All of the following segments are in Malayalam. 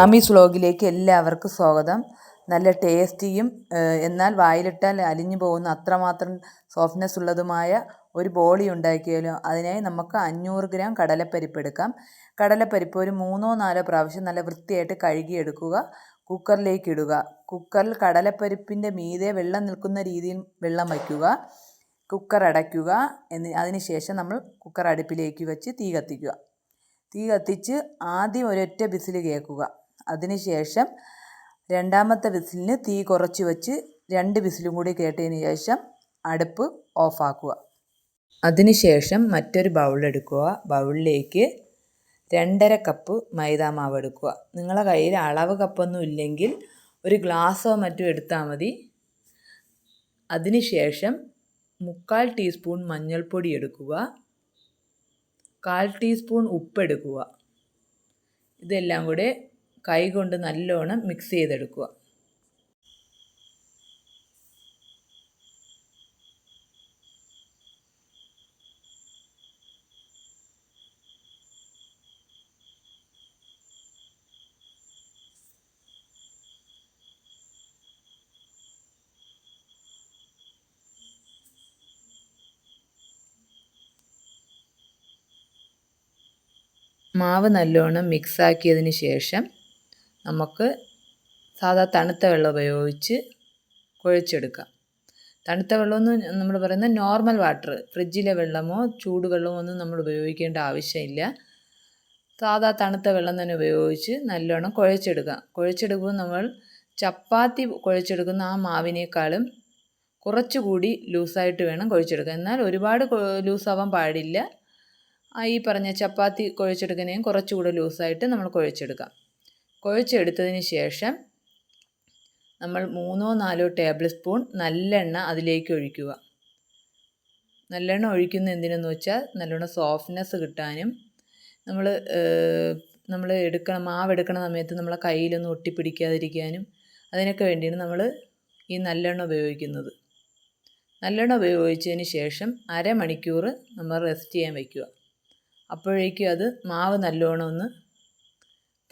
ആമീസ് വ്ളോഗിലേക്ക് എല്ലാവർക്കും സ്വാഗതം. നല്ല ടേസ്റ്റിയും എന്നാൽ വായിലിട്ടാൽ അലിഞ്ഞു പോകുന്ന അത്രമാത്രം സോഫ്റ്റ്നെസ് ഉള്ളതുമായ ഒരു ബോളി ഉണ്ടാക്കിയാലും? അതിനായി നമുക്ക് അഞ്ഞൂറ് ഗ്രാം കടലപ്പരിപ്പ് എടുക്കാം. കടലപ്പരിപ്പ് ഒരു മൂന്നോ നാലോ പ്രാവശ്യം നല്ല വൃത്തിയായിട്ട് കഴുകിയെടുക്കുക. കുക്കറിലേക്ക് ഇടുക. കുക്കറിൽ കടലപ്പരിപ്പിന്റെ മീതെ വെള്ളം നിൽക്കുന്ന രീതിയിൽ വെള്ളം വയ്ക്കുക. കുക്കർ അടയ്ക്കുക. എന്ന് അതിന് ശേഷം നമ്മൾ കുക്കർ അടുപ്പിലേക്ക് വെച്ച് തീ കത്തിക്കുക. തീ കത്തിച്ച് ആദ്യം ഒരൊറ്റ ബിസിൽ കേൾക്കുക. അതിനുശേഷം രണ്ടാമത്തെ വിസിലിന് തീ കുറച്ച് വെച്ച് രണ്ട് വിസിലും കൂടി കേട്ടതിന് ശേഷം അടുപ്പ് ഓഫാക്കുക. അതിനുശേഷം മറ്റൊരു ബൗളെടുക്കുക ബൗളിലേക്ക് രണ്ടര കപ്പ് മൈദാമാവ് എടുക്കുക. നിങ്ങളുടെ കയ്യിൽ അളവ് കപ്പൊന്നും ഇല്ലെങ്കിൽ ഒരു ഗ്ലാസ്സോ മറ്റോ എടുത്താൽ മതി. അതിനുശേഷം മുക്കാൽ ടീസ്പൂൺ മഞ്ഞൾപ്പൊടി എടുക്കുക. കാൽ ടീസ്പൂൺ ഉപ്പെടുക്കുക ഇതെല്ലാം കൂടെ കൈ കൊണ്ട് നല്ലോണം മിക്സ് ചെയ്തെടുക്കുക. മാവ് നല്ലോണം മിക്സാക്കിയതിന് ശേഷം നമുക്ക് സാധാ തണുത്ത വെള്ളം ഉപയോഗിച്ച് കുഴച്ചെടുക്കാം. തണുത്ത വെള്ളമെന്ന് നമ്മൾ പറയുന്ന നോർമൽ വാട്ടർ ഫ്രിഡ്ജിലെ വെള്ളമോ ചൂടുവെള്ളമോ ഒന്നും നമ്മൾ ഉപയോഗിക്കേണ്ട ആവശ്യമില്ല. സാധാ തണുത്ത വെള്ളം തന്നെ ഉപയോഗിച്ച് നല്ലോണം കുഴച്ചെടുക്കാം. കുഴച്ചെടുക്കുമ്പോൾ നമ്മൾ ചപ്പാത്തി കുഴച്ചെടുക്കുന്ന ആ മാവിനേക്കാളും കുറച്ചുകൂടി ലൂസായിട്ട് വേണം കുഴച്ചെടുക്കാൻ. എന്നാൽ ഒരുപാട് ലൂസാവാൻ പാടില്ല. ഈ പറഞ്ഞ ചപ്പാത്തി കുഴച്ചെടുക്കുന്നതിനും കുറച്ചുകൂടെ ലൂസായിട്ട് നമ്മൾ കുഴച്ചെടുക്കാം. കുഴച്ചെടുത്തതിന് ശേഷം നമ്മൾ മൂന്നോ നാലോ ടേബിൾ സ്പൂൺ നല്ലെണ്ണ അതിലേക്ക് ഒഴിക്കുക. നല്ലെണ്ണ ഒഴിക്കുന്ന എന്തിനെന്ന് വെച്ചാൽ നല്ലോണം സോഫ്റ്റ്നെസ് കിട്ടാനും നമ്മൾ നമ്മൾ എടുക്കണം മാവ് എടുക്കണ സമയത്ത് നമ്മളെ കയ്യിലൊന്നും ഒട്ടിപ്പിടിക്കാതിരിക്കാനും അതിനൊക്കെ വേണ്ടിയാണ് നമ്മൾ ഈ നല്ലെണ്ണ ഉപയോഗിക്കുന്നത്. നല്ലെണ്ണ ഉപയോഗിച്ചതിന് ശേഷം അരമണിക്കൂർ നമ്മൾ റെസ്റ്റ് ചെയ്യാൻ വയ്ക്കുക. അപ്പോഴേക്കും അത് മാവ് നല്ലോണം ഒന്ന്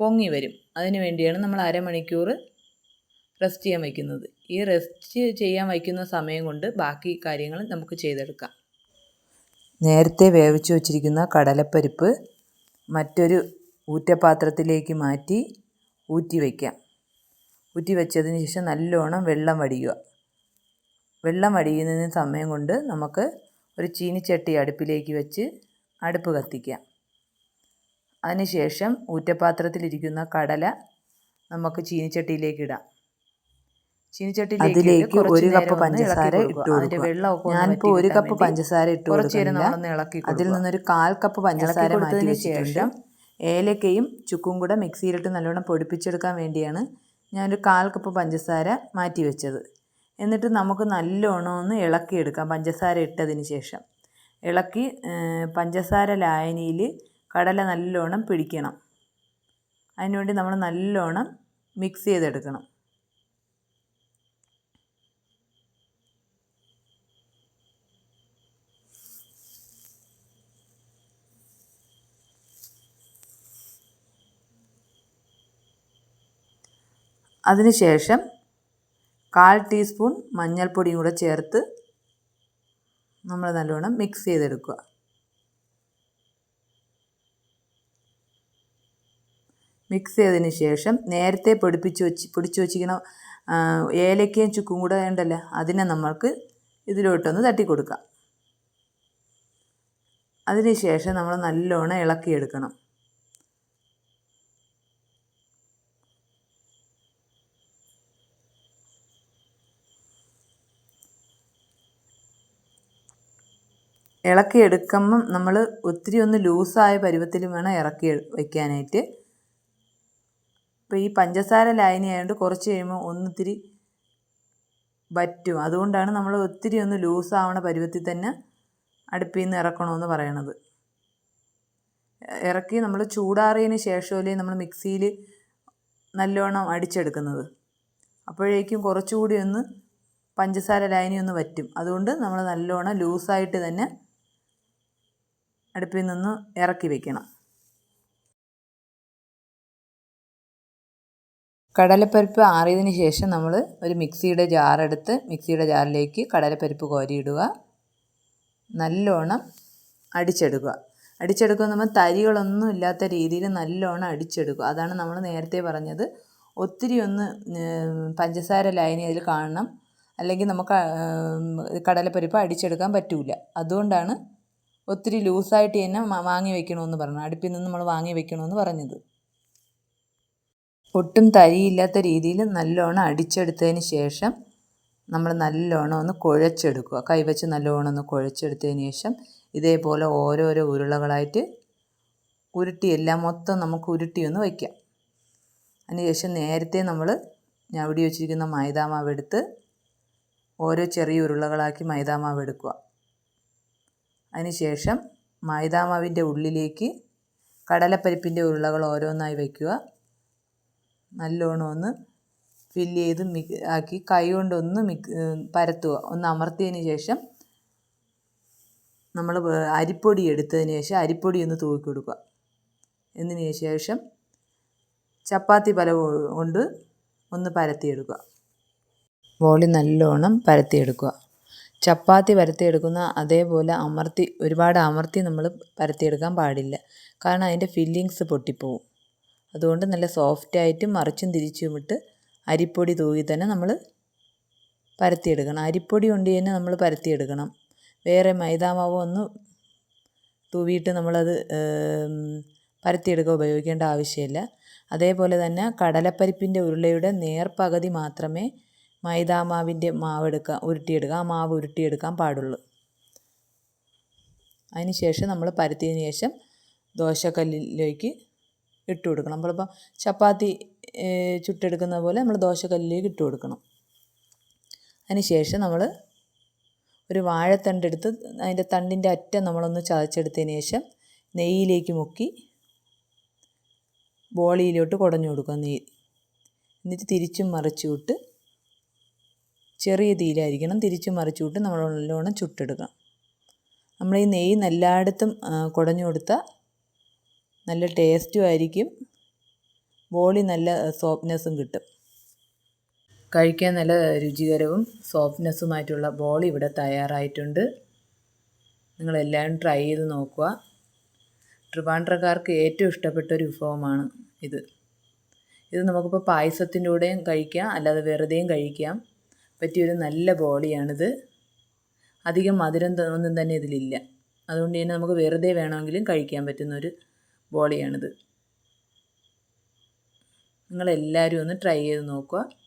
പൊങ്ങി വരും. അതിന് വേണ്ടിയാണ് നമ്മൾ അരമണിക്കൂർ റെസ്റ്റ് ചെയ്യാൻ വയ്ക്കുന്നത്. ഈ റെസ്റ്റ് ചെയ്യാൻ വയ്ക്കുന്ന സമയം കൊണ്ട് ബാക്കി കാര്യങ്ങൾ നമുക്ക് ചെയ്തെടുക്കാം. നേരത്തെ വേവിച്ച് വച്ചിരിക്കുന്ന കടലപ്പരിപ്പ് മറ്റൊരു ഊറ്റപാത്രത്തിലേക്ക് മാറ്റി ഊറ്റി വയ്ക്കാം. ഊറ്റി വെച്ചതിന് ശേഷം നല്ലോണം വെള്ളം വടിയുക. വെള്ളം വടിയുന്നതിന് സമയം കൊണ്ട് നമുക്ക് ഒരു ചീനിച്ചട്ടി അടുപ്പിലേക്ക് വെച്ച് അടുപ്പ് കത്തിക്കാം. അതിനുശേഷം ഊറ്റപാത്രത്തിലിരിക്കുന്ന കടല നമുക്ക് ചീനിച്ചട്ടിയിലേക്ക് ഇടാം. ചീനിച്ചട്ടിയിലേക്ക് ഒരു കപ്പ് പഞ്ചസാര ഇട്ടു വെള്ളമൊക്കെ ഞാനിപ്പോൾ ഒരു കപ്പ് പഞ്ചസാര ഇട്ടു കൊടുക്കുന്നില്ല. അതിൽ നിന്നൊരു കാൽ കപ്പ് പഞ്ചസാര മാറ്റി ശേഷം ഏലക്കയും ചുക്കും കൂടെ മിക്സിയിലിട്ട് നല്ലോണം പൊടിപ്പിച്ചെടുക്കാൻ വേണ്ടിയാണ് ഞാനൊരു കാൽ കപ്പ് പഞ്ചസാര മാറ്റി വെച്ചത്. എന്നിട്ട് നമുക്ക് നല്ലോണം ഒന്ന് ഇളക്കിയെടുക്കാം പഞ്ചസാര ഇട്ടതിന് ശേഷം. ഇളക്കി പഞ്ചസാര ലായനിയിൽ കടല നല്ലോണം പിടിക്കണം. അതിനുവേണ്ടി നമ്മൾ നല്ലോണം മിക്സ് ചെയ്തെടുക്കണം. അതിനുശേഷം കാൽ ടീസ്പൂൺ മഞ്ഞൾപ്പൊടിയും കൂടെ ചേർത്ത് നമ്മൾ നല്ലോണം മിക്സ് ചെയ്തെടുക്കുക. മിക്സ് ചെയ്തതിന് ശേഷം നേരത്തെ പൊടിപ്പിച്ച് വെച്ച് പൊടിച്ച് വെച്ചിരിക്കുന്ന ഏലക്കയും ചുക്കും കൂടെ ഉണ്ടല്ലോ അതിനെ നമ്മൾക്ക് ഇതിലോട്ടൊന്ന് തട്ടി കൊടുക്കാം അതിന് ശേഷം നമ്മൾ നല്ലോണം ഇളക്കിയെടുക്കണം. ഇളക്കിയെടുക്കുമ്പം നമ്മൾ ഒത്തിരി ഒന്ന് ലൂസായ പരുവത്തിലും വേണം ഇറക്കി വയ്ക്കാനായിട്ട് ഇപ്പോൾ ഈ പഞ്ചസാര ലായനി ആയതുകൊണ്ട് കുറച്ച് കഴിയുമ്പോൾ ഒന്നിത്തിരി വറ്റും. അതുകൊണ്ടാണ് നമ്മൾ ഒത്തിരി ഒന്ന് ലൂസാവണ പരുവത്തിൽ തന്നെ അടുപ്പിൽ നിന്ന് ഇറക്കണമെന്ന് പറയണത്. ഇറക്കി നമ്മൾ ചൂടാറിയതിന് ശേഷമല്ലേ നമ്മൾ മിക്സിയിൽ നല്ലോണം അടിച്ചെടുക്കുന്നത്. അപ്പോഴേക്കും കുറച്ചുകൂടി ഒന്ന് പഞ്ചസാര ലായനി ഒന്ന് വറ്റും. അതുകൊണ്ട് നമ്മൾ നല്ലോണം ലൂസായിട്ട് തന്നെ അടുപ്പിൽ നിന്ന് ഇറക്കി വയ്ക്കണം കടലപ്പരിപ്പ് ആറിയതിന് ശേഷം നമ്മൾ ഒരു മിക്സിയുടെ ജാറെടുത്ത് മിക്സിയുടെ ജാറിലേക്ക് കടലപ്പരിപ്പ് കോരിയിടുക. നല്ലോണം അടിച്ചെടുക്കുക. അടിച്ചെടുക്കുമ്പോൾ നമ്മൾ തരികളൊന്നും ഇല്ലാത്ത രീതിയിൽ നല്ലോണം അടിച്ചെടുക്കുക. അതാണ് നമ്മൾ നേരത്തെ പറഞ്ഞത്. ഒത്തിരി ഒന്ന് പഞ്ചസാര ലൈനി അതിൽ കാണണം. അല്ലെങ്കിൽ നമുക്ക് കടലപ്പരിപ്പ് അടിച്ചെടുക്കാൻ പറ്റില്ല അതുകൊണ്ടാണ് ഒത്തിരി ലൂസായിട്ട് തന്നെ വാങ്ങി വെക്കണമെന്ന് പറഞ്ഞത്. അടുപ്പിൽ നിന്ന് നമ്മൾ വാങ്ങി വെക്കണമെന്ന് പറഞ്ഞത്. ഒട്ടും തരിയില്ലാത്ത രീതിയിൽ നല്ലോണം അടിച്ചെടുത്തതിന് ശേഷം നമ്മൾ നല്ലോണം ഒന്ന് കുഴച്ചെടുക്കുക. കൈവച്ച് നല്ലോണം ഒന്ന് കുഴച്ചെടുത്തതിന് ശേഷം ഇതേപോലെ ഓരോരോ ഉരുളകളായിട്ട് ഉരുട്ടി എല്ലാം മൊത്തം നമുക്ക് ഉരുട്ടി ഒന്ന് വയ്ക്കാം. അതിനുശേഷം നേരത്തെ നമ്മൾ ഞവടി വെച്ചിരിക്കുന്ന മൈദാമാവ് എടുത്ത് ഓരോ ചെറിയ ഉരുളകളാക്കി മൈദാമാവ് എടുക്കുക. അതിനുശേഷം മൈദാമാവിന്റെ ഉള്ളിലേക്ക് കടലപ്പരിപ്പിന്റെ ഉരുളകൾ ഓരോന്നായി വയ്ക്കുക. നല്ലോണം ഒന്ന് ഫില്ല് ചെയ്ത് മിക് ആക്കി കൈ കൊണ്ടൊന്ന് മിക് പരത്തുക. ഒന്ന് അമർത്തിയതിന് ശേഷം നമ്മൾ അരിപ്പൊടി എടുത്തതിന് ശേഷം അരിപ്പൊടി ഒന്ന് തൂക്കി കൊടുക്കുക. എന്നതിന് ശേഷം ചപ്പാത്തി പല കൊണ്ട് ഒന്ന് പരത്തിയെടുക്കുക. ബോളി നല്ലോണം പരത്തിയെടുക്കുക. ചപ്പാത്തി പരത്തിയെടുക്കുന്ന അതേപോലെ അമർത്തി ഒരുപാട് അമർത്തി നമ്മൾ പരത്തിയെടുക്കാൻ പാടില്ല. കാരണം അതിന്റെ ഫില്ലിങ്സ് പൊട്ടിപ്പോവും. അതുകൊണ്ട് നല്ല സോഫ്റ്റായിട്ട് മറിച്ചും തിരിച്ചും ഇട്ട് അരിപ്പൊടി തൂകി തന്നെ നമ്മൾ പരത്തിയെടുക്കണം. അരിപ്പൊടി കൊണ്ട് തന്നെ നമ്മൾ പരത്തിയെടുക്കണം. വേറെ മൈദാമാവ് ഒന്ന് തൂവിയിട്ട് നമ്മളത് പരത്തിയെടുക്കുക ഉപയോഗിക്കേണ്ട ആവശ്യമില്ല. അതേപോലെ തന്നെ കടലപ്പരിപ്പിന്റെ ഉരുളയുടെ നേർപകുതി മാത്രമേ മൈദാമാവിന്റെ മാവ് എടുക്കാൻ ഉരുട്ടിയെടുക്കുക ആ മാവ് ഉരുട്ടിയെടുക്കാൻ പാടുള്ളൂ. അതിന് ശേഷം നമ്മൾ പരത്തിയതിന് ശേഷം ദോശക്കല്ലിലേക്ക് ഇട്ട് കൊടുക്കണം. നമ്മളിപ്പോൾ ചപ്പാത്തി ചുട്ടെടുക്കുന്ന പോലെ നമ്മൾ ദോശക്കല്ലിലേക്ക് ഇട്ട് കൊടുക്കണം. അതിനുശേഷം നമ്മൾ ഒരു വാഴത്തണ്ടെടുത്ത് അതിന്റെ തണ്ടിന്റെ അറ്റം നമ്മളൊന്ന് ചതച്ചെടുത്തതിന് ശേഷം നെയ്യിലേക്ക് മുക്കി ബോളിയിലോട്ട് കുടഞ്ഞു കൊടുക്കുക നെയ്യ്. എന്നിട്ട് തിരിച്ചും മറിച്ചു വിട്ട് ചെറിയ തീയിലായിരിക്കണം. തിരിച്ചും മറിച്ചു വിട്ട് നമ്മൾ നല്ലോണം ചുട്ടെടുക്കണം നമ്മൾ ഈ നെയ്യ് എല്ലായിടത്തും കുടഞ്ഞു കൊടുത്താൽ നല്ല ടേസ്റ്റും ആയിരിക്കും. ബോളി നല്ല സോഫ്റ്റ്നെസ്സും കിട്ടും. കഴിക്കാൻ നല്ല രുചികരവും സോഫ്റ്റ്നെസ്സുമായിട്ടുള്ള ബോളി ഇവിടെ തയ്യാറായിട്ടുണ്ട്. നിങ്ങളെല്ലാവരും ട്രൈ ചെയ്ത് നോക്കുക. ട്രിവാൻഡ്രക്കാർക്ക് ഏറ്റവും ഇഷ്ടപ്പെട്ട ഒരു വിഭവമാണ് ഇത്. ഇത് നമുക്കിപ്പോൾ പായസത്തിന്റെ കൂടെയും കഴിക്കാം അല്ലാതെ വെറുതെയും കഴിക്കാം. പറ്റിയൊരു നല്ല ബോളിയാണിത്. അധികം മധുരം ഒന്നും തന്നെ ഇതിലില്ല. അതുകൊണ്ട് തന്നെ നമുക്ക് വെറുതെ വേണമെങ്കിലും കഴിക്കാൻ പറ്റുന്നൊരു ബോളിയാണിത്. നിങ്ങളെല്ലാവരും ഒന്ന് ട്രൈ ചെയ്ത് നോക്കുക.